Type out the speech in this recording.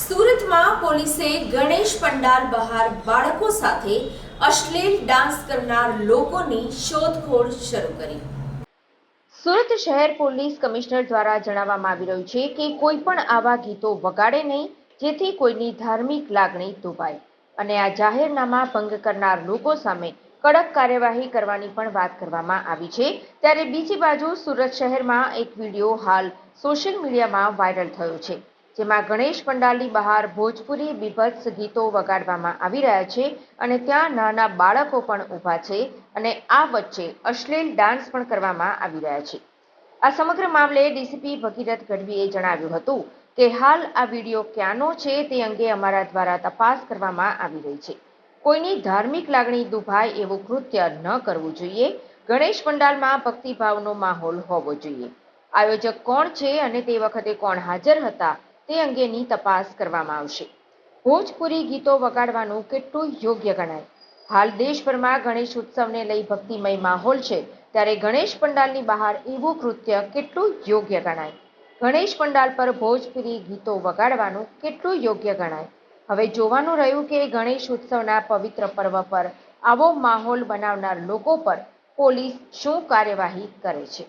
સુરતમાં પોલીસે ગણેશ પંડાલ બહાર બાળકો સાથે અશ્લીલ ડાન્સ કરનાર લોકોની શોધખોળ શરૂ કરી. સુરત શહેર પોલીસ કમિશનર દ્વારા જણાવવામાં આવી રહ્યું છે કે કોઈ પણ આવા ગીતો વગાડે નહીં, જેથી કોઈની ધાર્મિક લાગણી દુભાય. અને આ જાહેરનામા ભંગ કરનાર લોકો સામે કડક કાર્યવાહી કરવાની પણ વાત કરવામાં આવી છે. ત્યારે બીજી બાજુ સુરત શહેરમાં એક વીડિયો હાલ સોશિયલ મીડિયામાં વાયરલ થયો છે. જેમાં ગણેશ પંડાલની બહાર ભોજપુરી બીભત્સ ગીતો વગાડવામાં આવી રહ્યા છે અને ત્યાં નાના બાળકો પણ ઊભા છે અને આ વચ્ચે અશ્લીલ ડાન્સ પણ કરવામાં આવી રહ્યા છે. આ સમગ્ર મામલે ડીસીપી ભગીરથ ગઢવીએ જણાવ્યું હતું કે હાલ આ વીડિયો ક્યાંનો છે તે અંગે અમારા દ્વારા તપાસ કરવામાં આવી રહી છે. કોઈની ધાર્મિક લાગણી દુભાય એવું કૃત્ય ન કરવું જોઈએ. ગણેશ પંડાલમાં ભક્તિભાવનો માહોલ હોવો જોઈએ. આયોજક કોણ છે અને તે વખતે કોણ હાજર હતા તે અંગેની તપાસ કરવામાં આવશે. ભોજપુરી ગીતો વગાડવાનું કેટલું યોગ્ય ગણાય? હાલ દેશભરમાં ગણેશ ઉત્સવને લઈ ભક્તિમય માહોલ છે, ત્યારે ગણેશ પંડાલની બહાર એવું કૃત્ય કેટલું યોગ્ય ગણાય? ગણેશ પંડાલ પર ભોજપુરી ગીતો વગાડવાનું કેટલું યોગ્ય ગણાય? હવે જોવાનું રહ્યું કે ગણેશ ઉત્સવના પવિત્ર પર્વ પર આવો માહોલ બનાવનાર લોકો પર પોલીસ શું કાર્યવાહી કરે છે?